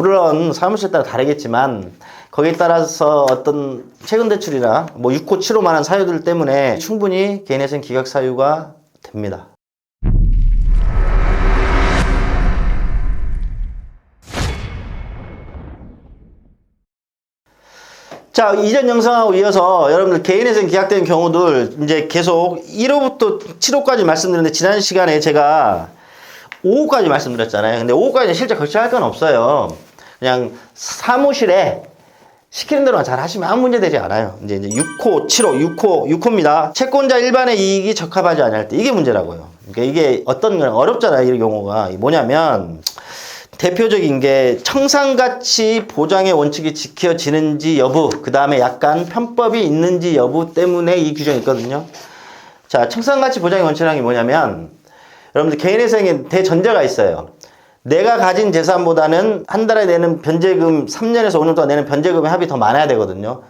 물론 사무실 따라 다르겠지만 거기에 따라서 어떤 최근 대출이나 뭐 6호, 7호만한 사유들 때문에 충분히 개인회생 기각 사유가 됩니다. 자, 이전 영상하고 이어서 여러분들 개인회생 기각된 경우들 이제 계속 1호부터 7호까지 말씀드렸는데 지난 시간에 제가 5호까지 말씀드렸잖아요. 근데 5호까지 실제 결정할 건 없어요. 그냥 사무실에 시키는 대로만 잘 하시면 아무 문제 되지 않아요. 이제, 이제 6호, 7호, 6호, 6호입니다. 채권자 일반의 이익이 적합하지 않을 때 이게 문제라고요. 그러니까 이게 어떤 건 어렵잖아요. 이 경우가 뭐냐면 대표적인 게 청산가치 보장의 원칙이 지켜지는지 여부, 그 다음에 약간 편법이 있는지 여부 때문에 이 규정이 있거든요. 자, 청산가치 보장의 원칙이라는 게 뭐냐면 여러분들 개인회생에 대전제가 있어요. 내가 가진 재산보다는 한 달에 내는 변제금 3년에서 5년 동안 내는 변제금의 합이 더 많아야 되거든요.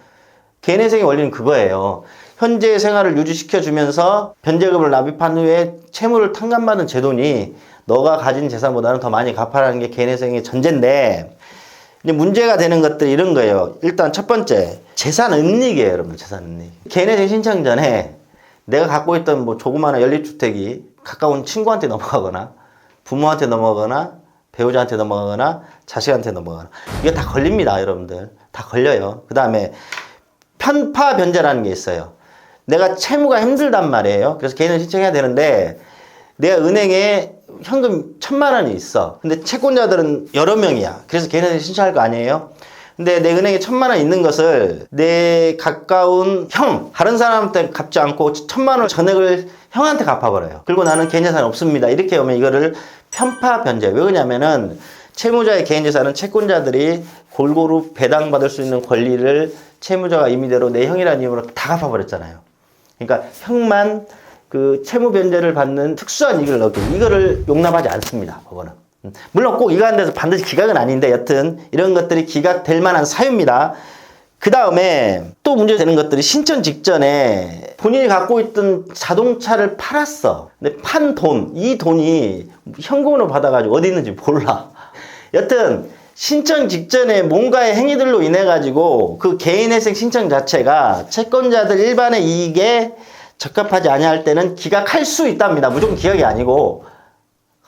개인회생의 원리는 그거예요. 현재의 생활을 유지시켜 주면서 변제금을 납입한 후에 채무를 탕감받은 제도니 너가 가진 재산보다는 더 많이 갚아라는 게 개인회생의 전제인데 이제 문제가 되는 것들이 이런 거예요. 일단 첫 번째 재산 은닉이에요, 여러분. 재산 은닉. 개인회생 신청 전에 내가 갖고 있던 뭐 조그마한 연립주택이 가까운 친구한테 넘어가거나 부모한테 넘어가거나 배우자한테 넘어가거나 자식한테 넘어가거나. 이게 다 걸립니다 여러분들. 다 걸려요. 그 다음에 편파 변제라는 게 있어요. 내가 채무가 힘들단 말이에요. 그래서 개인을 신청해야 되는데 내가 은행에 현금 천만 원이 있어. 근데 채권자들은 여러 명이야. 그래서 개인을 신청할 거 아니에요. 근데 내 은행에 천만 원 있는 것을 내 가까운 형, 다른 사람한테 갚지 않고 천만 원 전액을 형한테 갚아버려요. 그리고 나는 개인 재산 없습니다. 이렇게 오면 이거를 편파 변제. 왜 그러냐면은 채무자의 개인 재산은 채권자들이 골고루 배당받을 수 있는 권리를 채무자가 임의대로 내 형이라는 이유로 다 갚아버렸잖아요. 그러니까 형만 그 채무 변제를 받는 특수한 이익을 얻기. 이거를 용납하지 않습니다. 법원은. 음, 물론 꼭 이거 하는 데서 반드시 기각은 아닌데 여튼 이런 것들이 기각될 만한 사유입니다. 그 다음에 또 문제되는 것들이 신청 직전에 본인이 갖고 있던 자동차를 팔았어. 근데 판 돈, 이 돈이 현금으로 받아가지고 어디 있는지 몰라. 여튼 신청 직전에 뭔가의 행위들로 인해 가지고 그 개인회생 신청 자체가 채권자들 일반의 이익에 적합하지 아니할 때는 기각할 수 있답니다. 무조건 기각이 아니고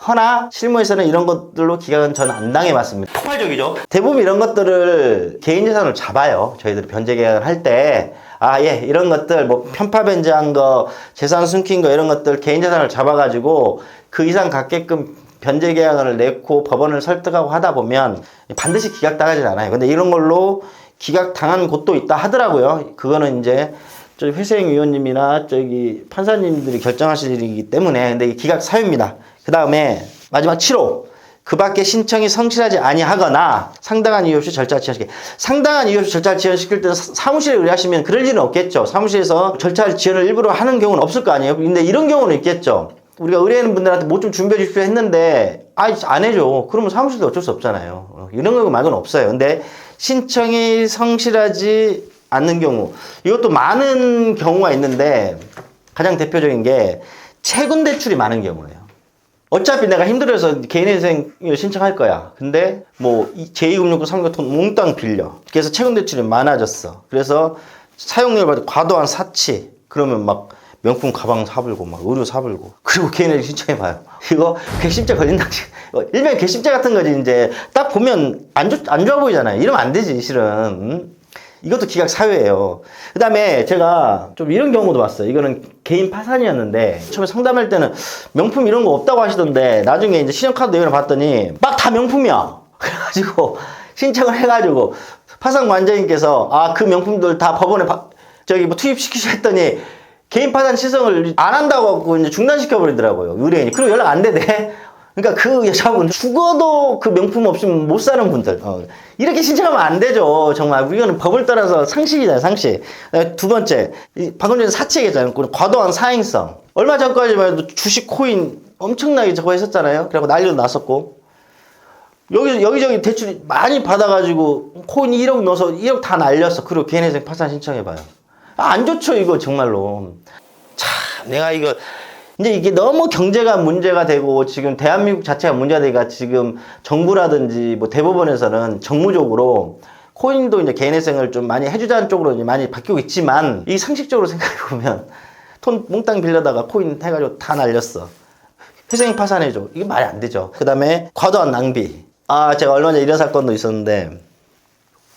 허나 실무에서는 이런 것들로 기각은 저는 안 당해봤습니다. 폭발적이죠. 대부분 이런 것들을 개인 재산을 잡아요. 저희들이 변제 계약을 할 때. 아, 예, 이런 것들, 뭐, 편파 변제한 거, 재산 숨긴 거, 이런 것들 개인 재산을 잡아가지고 그 이상 갖게끔 변제 계약을 내고 법원을 설득하고 하다 보면 반드시 기각 당하진 않아요. 근데 이런 걸로 기각 당한 곳도 있다 하더라고요. 그거는 이제 저희 회생 위원님이나 저기 판사님들이 결정하실 일이기 때문에 근데 이게 기각 사유입니다. 그 다음에 마지막 7호. 그 밖에 신청이 성실하지 아니하거나 상당한 이유 없이 절차 지연시키 상당한 이유 없이 절차 지연시킬 사- 사무실에 의뢰하시면 그럴 일은 없겠죠. 사무실에서 절차 지연을 일부러 하는 경우는 없을 거 아니에요. 근데 이런 경우는 있겠죠. 우리가 의뢰하는 분들한테 뭐 좀 준비해 주십시오 했는데 아이 안 해줘. 그러면 사무실도 어쩔 수 없잖아요. 어, 이런 경우 말고는 없어요. 근데 신청이 성실하지 않는 경우 이것도 많은 경우가 있는데 가장 대표적인 게 채권 대출이 많은 경우예요. 어차피 내가 힘들어서 개인회생을 신청할 거야. 근데 뭐 제2금융권 3교통 몽땅 빌려. 그래서 채권 대출이 많아졌어. 그래서 사용료를 받아 과도한 사치. 그러면 막 명품 가방 사불고 막 의류 사불고 그리고 개인회생 신청해봐요. 이거 괘씸죄 걸린다. 일명 괘씸죄 같은 거지 이제 딱 보면 안, 좋, 안 좋아 보이잖아요. 이러면 안 되지 실은. 음? 이것도 기각 사유예요. 그 다음에 제가 좀 이런 경우도 봤어요. 이거는 개인 파산이었는데 처음에 상담할 때는 명품 이런 거 없다고 하시던데 나중에 이제 신용카드 내용을 봤더니 막 다 명품이야. 그래가지고 신청을 해가지고 파산 관장님께서 아 그 명품들 다 법원에 바- 저기 뭐 투입시키셔 했더니 개인 파산 시성을 안 한다고 하고 이제 중단시켜 버리더라고요. 의뢰인이. 그리고 연락 안 되대. 그러니까 그 여자분 죽어도 그 명품 없으면 못 사는 분들. 어, 이렇게 신청하면 안 되죠. 정말. 이거는 법을 따라서 상식이잖아요 상식. 네, 두 번째 이 방금 전에 사치 얘기했잖아요 그 과도한 사행성. 얼마 전까지만 해도 주식 코인 엄청나게 저거 했었잖아요. 그래고 난리도 났었고. 여기 여기저기 대출 많이 받아가지고 코인 1억 넣어서 1억 다 날렸어. 그리고 개인회생 파산 신청해봐요. 아, 안 좋죠 이거 정말로. 참 내가 이거 이제 이게 너무 경제가 문제가 되고 지금 대한민국 자체가 문제가 되니까 지금 정부라든지 뭐 대법원에서는 정무적으로 코인도 이제 개인회생을 좀 많이 해주자는 쪽으로 이제 많이 바뀌고 있지만 이 상식적으로 생각해 보면 돈 몽땅 빌려다가 코인 해가지고 다 날렸어. 회생 파산해줘. 이게 말이 안 되죠. 그 다음에 과도한 낭비. 아, 제가 얼마 전에 이런 사건도 있었는데,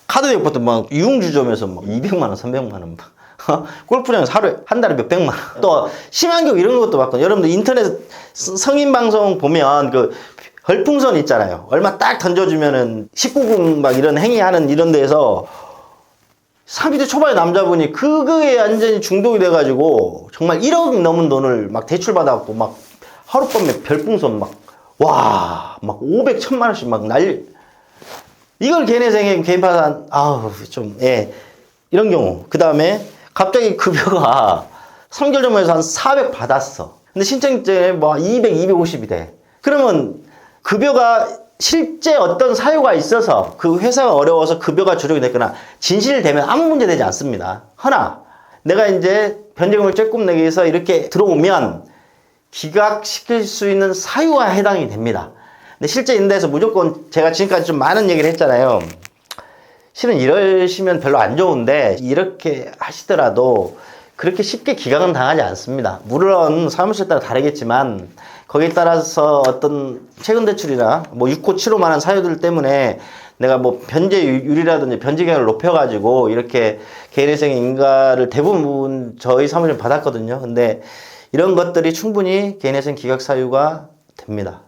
카드 앱부터 막 유흥주점에서 막 200만원, 300만원 막. 어? 골프장에서 하루에, 한 달에 몇 백만 원. 또, 심한교 이런 것도 봤거든요. 여러분들 인터넷 스- 성인 방송 보면 그, 별풍선 있잖아요. 얼마 딱 던져주면은 19금 막 이런 행위하는 이런 데에서 30대 초반의 남자분이 그거에 완전히 중독이 돼가지고 정말 1억 넘은 돈을 막 대출받아갖고 막 하룻밤에 별풍선 막, 와, 막 500, 1000만 원씩 막 날리, 이걸 걔네 생에 개인 파산, 아우, 좀, 예. 이런 경우. 그 다음에 갑자기 급여가 3개월 전부터 한400 받았어. 근데 신청증에 뭐 200, 250이 돼. 그러면 급여가 실제 어떤 사유가 있어서 그 회사가 어려워서 급여가 조정이 됐거나 진실되면 아무 문제 되지 않습니다. 허나 내가 이제 변제금을 조금 내기 위해서 이렇게 들어오면 기각시킬 수 있는 사유와 해당이 됩니다. 근데 실제 인대에서 무조건 제가 지금까지 좀 많은 얘기를 했잖아요. 실은 이러시면 별로 안 좋은데 이렇게 하시더라도 그렇게 쉽게 기각은 당하지 않습니다. 물론 사무실 따라 다르겠지만 거기에 따라서 어떤 최근 대출이나 뭐 6호 7호만한 사유들 때문에 내가 뭐 변제율이라든지 변제기간을 높여가지고 이렇게 개인회생의 인가를 대부분 저희 사무실 받았거든요. 근데 이런 것들이 충분히 개인회생 기각 사유가 됩니다.